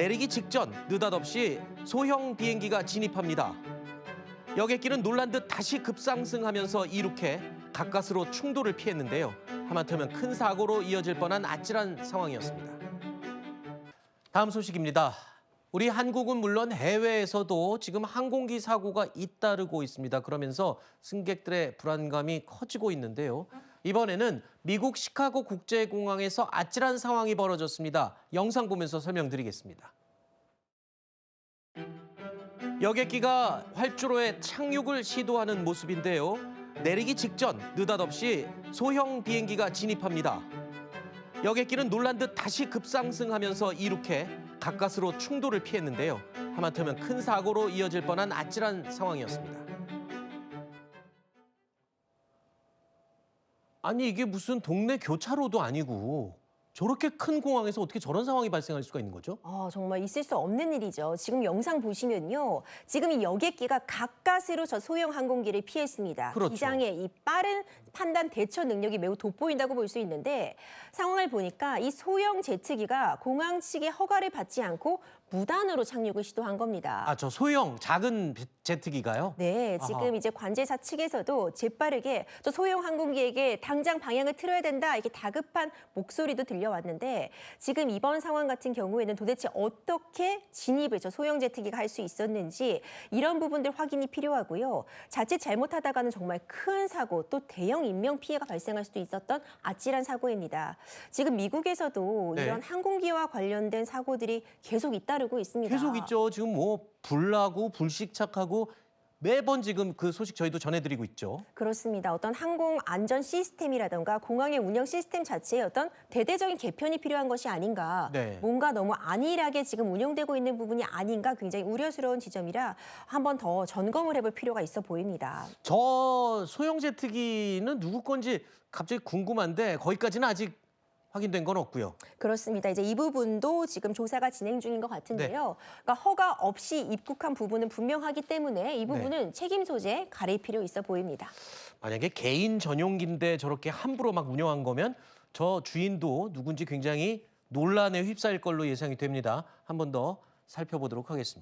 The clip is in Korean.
내리기 직전 느닷없이 소형 비행기가 진입합니다. 여객기는 놀란 듯 다시 급상승하면서 이륙해 가까스로 충돌을 피했는데요. 하마터면 큰 사고로 이어질 뻔한 아찔한 상황이었습니다. 다음 소식입니다. 우리 한국은 물론 해외에서도 지금 항공기 사고가 잇따르고 있습니다. 그러면서 승객들의 불안감이 커지고 있는데요. 이번에는 미국 시카고 국제공항에서 아찔한 상황이 벌어졌습니다. 영상 보면서 설명드리겠습니다. 여객기가 활주로에 착륙을 시도하는 모습인데요. 내리기 직전 느닷없이 소형 비행기가 진입합니다. 여객기는 놀란 듯 다시 급상승하면서 이륙해 가까스로 충돌을 피했는데요. 하마터면 큰 사고로 이어질 뻔한 아찔한 상황이었습니다. 아니 이게 무슨 동네 교차로도 아니고 저렇게 큰 공항에서 어떻게 저런 상황이 발생할 수가 있는 거죠? 아, 정말 있을 수 없는 일이죠. 지금 영상 보시면요. 지금 이 여객기가 가까스로 저 소형 항공기를 피했습니다. 그렇죠. 기장의 이 빠른 판단 대처 능력이 매우 돋보인다고 볼 수 있는데 상황을 보니까 이 소형 제트기가 공항 측의 허가를 받지 않고 무단으로 착륙을 시도한 겁니다. 아 저 소형 작은 비- 제트기가요? 네, 아하. 지금 이제 관제사 측에서도 재빠르게 저 소형 항공기에게 당장 방향을 틀어야 된다 이렇게 다급한 목소리도 들려왔는데 지금 이번 상황 같은 경우에는 도대체 어떻게 진입을 저 소형 제트기가 할 수 있었는지 이런 부분들 확인이 필요하고요. 자칫 잘못하다가는 정말 큰 사고 또 대형 인명 피해가 발생할 수도 있었던 아찔한 사고입니다. 지금 미국에서도 네. 이런 항공기와 관련된 사고들이 계속 잇따르고 있습니다. 계속 있죠. 지금 뭐 불나고 불식착하고 매번 지금 그 소식 저희도 전해드리고 있죠. 그렇습니다. 어떤 항공 안전 시스템이라던가 공항의 운영 시스템 자체에 어떤 대대적인 개편이 필요한 것이 아닌가. 네. 뭔가 너무 안일하게 지금 운영되고 있는 부분이 아닌가 굉장히 우려스러운 지점이라 한 번 더 점검을 해볼 필요가 있어 보입니다. 저 소형 제트기는 누구 건지 갑자기 궁금한데 거기까지는 아직 확인된 건 없고요. 그렇습니다. 이제 이 부분도 지금 조사가 진행 중인 것 같은데요. 그러니까 허가 없이 입국한 부분은 분명하기 때문에 이 부분은 책임 소재 가릴 필요 있어 보입니다. 만약에 개인 전용기인데 저렇게 함부로 막 운영한 거면 저 주인도 누군지 굉장히 논란에 휩싸일 걸로 예상이 됩니다. 한 번 더 살펴보도록 하겠습니다.